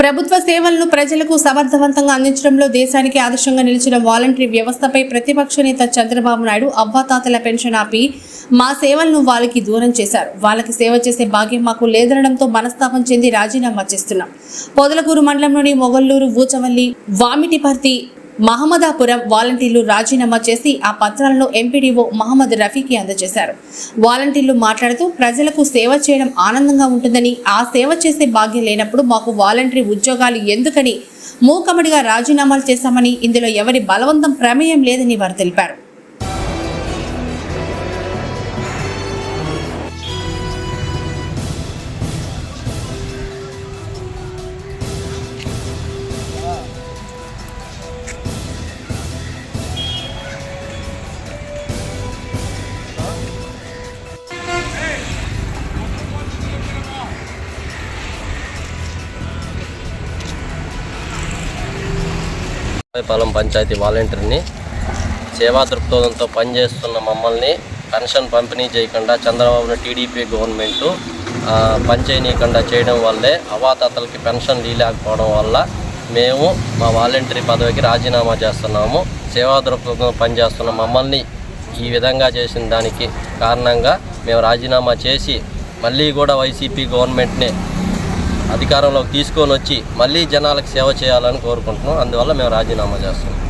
ప్రభుత్వ సేవలను ప్రజలకు సమర్థవంతంగా అందించడంలో దేశానికి ఆదర్శంగా నిలిచిన వాలంటరీ వ్యవస్థపై ప్రతిపక్ష నేత చంద్రబాబు నాయుడు అవ్వాతాతల పెన్షన్ ఆపి మా సేవలను వాళ్ళకి దూరం చేశారు. వాళ్ళకి సేవ చేసే భాగ్యం మాకు లేదనడంతో మనస్తాపం చెంది రాజీనామా చేస్తున్నాం. పొదలకూరు మండలంలోని మొగల్లూరు ఊచవల్లి వామిటిపర్తి మహమ్మదాపురం వాలంటీర్లు రాజీనామా చేసి ఆ పత్రాలను ఎంపీడీఓ మహమ్మద్ రఫీకి అందజేశారు. వాలంటీర్లు మాట్లాడుతూ ప్రజలకు సేవ చేయడం ఆనందంగా ఉంటుందని ఆ సేవ చేసే భాగ్యం లేనప్పుడు మాకు వాలంటరీ ఉద్యోగాలు ఎందుకని మూకమడిగా రాజీనామాలు చేశామని ఇందులో ఎవరి బలవంతం ప్రమేయం లేదని వారు తెలిపారు. పాలెం పంచాయతీ వాలంటీర్ని సేవా దృక్పథంతో పనిచేస్తున్న మమ్మల్ని పెన్షన్ పంపిణీ చేయకుండా చంద్రబాబు టీడీపీ గవర్నమెంట్ పనిచేయనీయకుండా చేయడం వల్లే అవాతాతలకి పెన్షన్ లేకపోవడం వల్ల మేము మా వాలంటరీ పదవికి రాజీనామా చేస్తున్నాము. సేవా దృక్పథంతో పనిచేస్తున్న మమ్మల్ని ఈ విధంగా చేసిన దానికి కారణంగా మేము రాజీనామా చేసి మళ్ళీ కూడా వైసీపీ గవర్నమెంట్నే అధికారంలోకి తీసుకొని వచ్చి మళ్ళీ జనాలకు సేవ చేయాలని కోరుకుంటున్నాం. అందువల్ల మేము రాజీనామా చేస్తున్నాం.